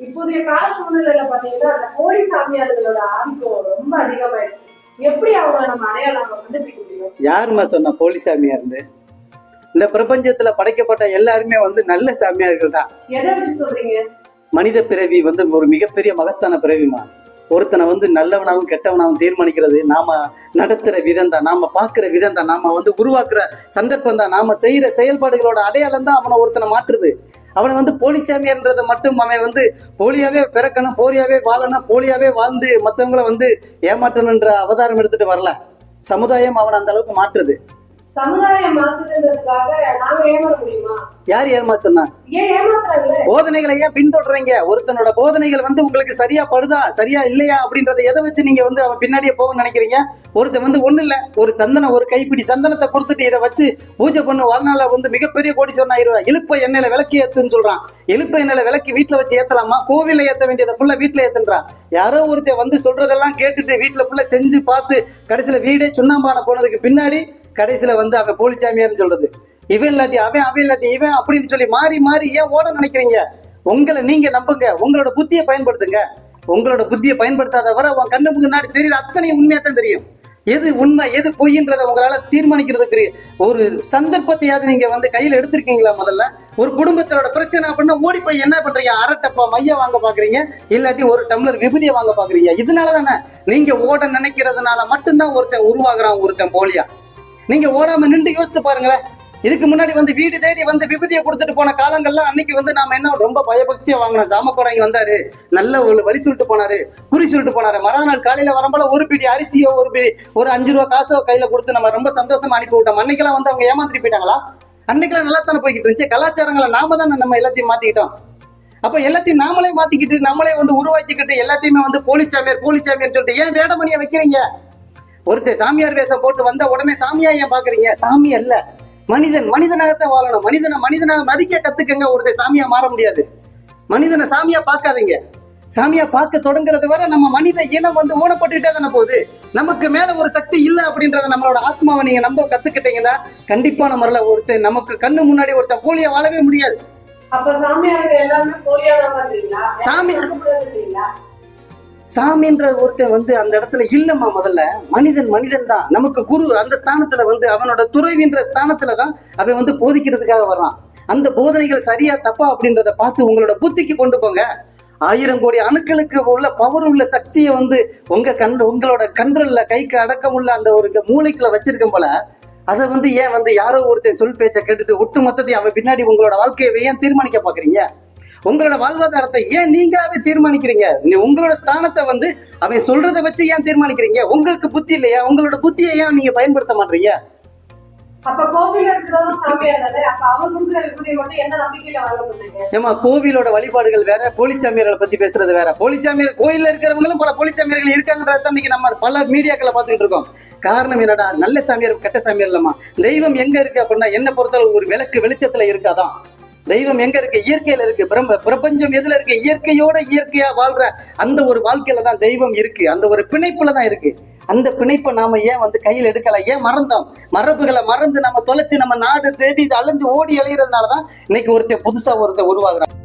இப்போதைய கால சூழ்நிலையில பாத்தீங்கன்னா அந்த கோழி சாமியார்களோட ஆதிக்கம் ரொம்ப அதிகமாயிடுச்சு. எப்படி அவங்கள நம்ம அடையாளம் கண்டுபிடிக்க முடியும்? யாரும்மா சொன்ன போலி சாமியார்னு? இந்த பிரபஞ்சத்துல படைக்கப்பட்ட எல்லாருமே வந்து நல்ல சாமியார்கள் தான் எதை வச்சு சொல்றீங்க? மனித பிறவி வந்து ஒரு மிகப்பெரிய மகத்தான பிறவிமா ஒருத்தனை வந்து நல்லவனாவும் கெட்டவனாவும் தீர்மானிக்கிறது நாம நடத்துற விதம் தான் நாம பாக்குற விதம் தான் நாம வந்து உருவாக்குற சந்தர்ப்பம் தான் நாம செய்யற செயல்பாடுகளோட அடையாளம் தான் அவனை ஒருத்தனை மாற்றுது. அவனை வந்து போலிச்சாமியன்றதை மட்டும் அவன் வந்து போலியாவே பிறக்கணும் போலியாவே வாழணும் போலியாவே வாழ்ந்து மற்றவங்களை வந்து ஏமாற்றணுன்ற அவதாரம் எடுத்துட்டு வரல. சமுதாயம் அவனை அந்த அளவுக்கு மாற்றுது. சமுதாயம் மாத்துதுன்றதுக்காக நாங்க ஏமாற முடியுமா? யார் ஏன் ஏமாத்துறாங்களே? போதனைகளை ஏன் பின்தொடர்றீங்க? ஒருத்தனோட போதனைகள் வந்து உங்களுக்கு சரியா படுதா சரியா இல்லையா அப்படின்றத எதை வச்சு நீங்க வந்து அவன் பின்னாடியே போகணும்னு நினைக்கிறீங்க? ஒருத்தன் வந்து ஒண்ணு இல்ல ஒரு சந்தனம் ஒரு கைப்பிடி சந்தனத்தை கொடுத்துட்டு இதை வச்சு பூஜை பண்ணு வாழ்நாள வந்து மிகப்பெரிய கோடீஸ்வரன் ஆயிருவா இழுப்ப எண்ணெயில விளக்கு ஏத்துன்னு சொல்றான். இழுப்ப எண்ணெயில விளக்கு வீட்டுல வச்சு ஏத்தலாமா? கோவில்ல ஏத்த வேண்டியதை ஃபுல்லா வீட்டுல ஏத்துன்றான். யாரோ ஒருத்தன் வந்து சொல்றதெல்லாம் கேட்டுட்டு வீட்டுல ஃபுல்லா செஞ்சு பார்த்து கடைசியில வீடே சுண்ணாம்பான போனதுக்கு பின்னாடி கடைசியில வந்து அவன் போலிச்சாமியார்னு சொல்றது. இவன் இல்லாட்டி அவன் அவன் இல்லாட்டி இவன் அப்படின்னு சொல்லி மாறி மாறி ஏன் ஓட நினைக்கிறீங்க? உங்களை நீங்க நம்புங்க. உங்களோட புத்தியை பயன்படுத்துங்க. உங்களோட புத்தியை பயன்படுத்தாத வர உன் கண்ணு முன்னாடி தெரியல அத்தனை உண்மையா தான் தெரியும். எது உண்மை எது பொய்ன்றதை உங்களால தீர்மானிக்கிறதுக்கு ஒரு சந்தர்ப்பத்தையாவது நீங்க வந்து கையில எடுத்திருக்கீங்களா முதல்ல? ஒரு குடும்பத்தோட பிரச்சனை அப்படின்னா ஓடி போய் என்ன பண்றீங்க? அரட்டப்பா மைய வாங்க பாக்குறீங்க. இல்லாட்டி ஒரு டம்ளர் விபூதியை வாங்க பாக்குறீங்க. இதனால தானே நீங்க ஓட நினைக்கிறதுனால மட்டும்தான் ஒருத்தன் உருவாகுறான் ஒருத்தன் போலியா? நீங்க ஓடாம நின்று யோசித்து பாருங்களேன். இதுக்கு முன்னாடி வந்து வீடு தேடி வந்து விபதியை கொடுத்துட்டு போன காலங்கள்லாம் அன்னைக்கு வந்து நாம என்ன ரொம்ப பயபக்தியா வாங்கினோம் ஜாமக்கோடங்கி வந்தாரு. நல்ல ஒரு வழி சொல்லிட்டு போனாரு குறி சொல்லிட்டு போனாரு. மறாத நாள் காலையில வரும்போல ஒரு பிடி அரிசியோ ஒரு பிடி ஒரு அஞ்சு ரூபா காசோ கையில கொடுத்து நம்ம ரொம்ப சந்தோஷமா அனுப்பி விட்டோம். அன்னைக்கெல்லாம் வந்து அவங்க ஏமாத்திட்டு போயிட்டாங்களா? அன்னைக்கெல்லாம் நல்லா தானே போய்கிட்டு இருந்துச்சு. கலாச்சாரங்களை நாம தானே நம்ம எல்லாத்தையும் மாத்திக்கிட்டோம். அப்ப எல்லாத்தையும் நாமளே மாத்திக்கிட்டு நம்மளே வந்து உருவாக்கிக்கிட்டு எல்லாத்தையுமே வந்து போலிச்சாமியார் போலிச்சாமியார் சொல்லிட்டு ஏன் வேடமணியை வைக்கிறீங்க? ஒருத்தர் சாமியார் வேஷம் போட்டு வந்த உடனே சாமியா ஏன் பாக்குறீங்க? சாமி அல்ல. மனிதன் மனிதனாகத்தான் வாழணும். மனிதனை மனிதனாக மதிக்க கத்துக்கங்க ஒருத்தர் சாமியா மாற முடியாது. மனிதனை சாமியா பார்க்காதீங்க. சாமியா பார்க்க தொடங்குறது வரை நம்ம மனித இனம் வந்து ஊனப்பட்டுக்கிட்டே தானே போகுது. நமக்கு மேல ஒரு சக்தி இல்ல அப்படின்றத நம்மளோட ஆத்மாவை நீங்க நம்ப கத்துக்கிட்டீங்கன்னா கண்டிப்பான முறையில ஒருத்தர் நமக்கு கண்ணு முன்னாடி ஒருத்தன் போலியா வாழவே முடியாது. சாமி- சாமின்ற ஒருத்தன் வந்து அந்த இடத்துல இல்லம்மா முதல்ல. மனிதன் மனிதன் தான் நமக்கு குரு அந்த ஸ்தானத்துல வந்து அவனோட துறைவின்ற ஸ்தானத்துல தான் அவன் வந்து போதிக்கிறதுக்காக வர்றான். அந்த போதனைகள் சரியா தப்பா அப்படின்றத பார்த்து உங்களோட புத்திக்கு கொண்டு போங்க. ஆயிரம் கோடி அணுக்களுக்கு உள்ள பவர் உள்ள சக்தியை வந்து உங்க கண் உங்களோட கண்ட்ரோல்ல கைக்கு அடக்கம் உள்ள அந்த ஒரு மூளைக்குள்ள வச்சிருக்கும் போல அதை வந்து ஏன் வந்து யாரோ ஒருத்தன் சொல் பேச்சை கேட்டுட்டு ஒட்டு மொத்தத்தையும் அவன் பின்னாடி உங்களோட வாழ்க்கையை ஏன் தீர்மானிக்க பாக்குறீங்க உங்களோட வாழ்வாதாரத்தை ஏன் நீங்களாவே தீர்மானிக்கிறீங்க? உங்களோட ஸ்தானத்தை வந்து அவன் சொல்றதை வச்சு ஏன் தீர்மானிக்கிறீங்க? உங்களுக்கு புத்தி இல்லையா? உங்களோட புத்தியை ஏன் நீங்க பயன்படுத்த மாட்டீங்க? ஏமா கோவிலோட வழிபாடுகள் வேற போலிச்சாமியர்களை பத்தி பேசுறது வேற. போலிச்சாமியர் கோயில்ல இருக்கிறவங்களும் பல போலிச்சாமியர்கள் இருக்காங்கன்றத இன்னைக்கு நம்ம பல மீடியாக்களை பார்த்துக்கிட்டு இருக்கோம். காரணம் என்னடா? நல்ல சாமியார் கெட்ட சாமியார் இல்லம்மா. தெய்வம் எங்க இருக்கு அப்படின்னா என்ன பொறுத்தளவு ஒரு விளக்கு வெளிச்சத்துல இருக்காதான். தெய்வம் எங்க இருக்கு? இயற்கையில இருக்கு. பிரம்ம பிரபஞ்சம் எதுல இருக்கு? இயற்கையோட இயற்கையா வாழ்ற அந்த ஒரு வாழ்க்கையில தான் தெய்வம் இருக்கு. அந்த ஒரு பிணைப்புல தான் இருக்கு. அந்த பிணைப்பை நாம ஏன் வந்து கையில் எடுக்கல? ஏன் மறந்தோம்? மரபுகளை மறந்து நம்ம தொலைச்சு நம்ம நாடு தேடி இது அலைஞ்சு ஓடி அலைகிறதுனாலதான் இன்னைக்கு ஒருத்தர் புதுசா ஒருத்தர் உருவாகுறான்.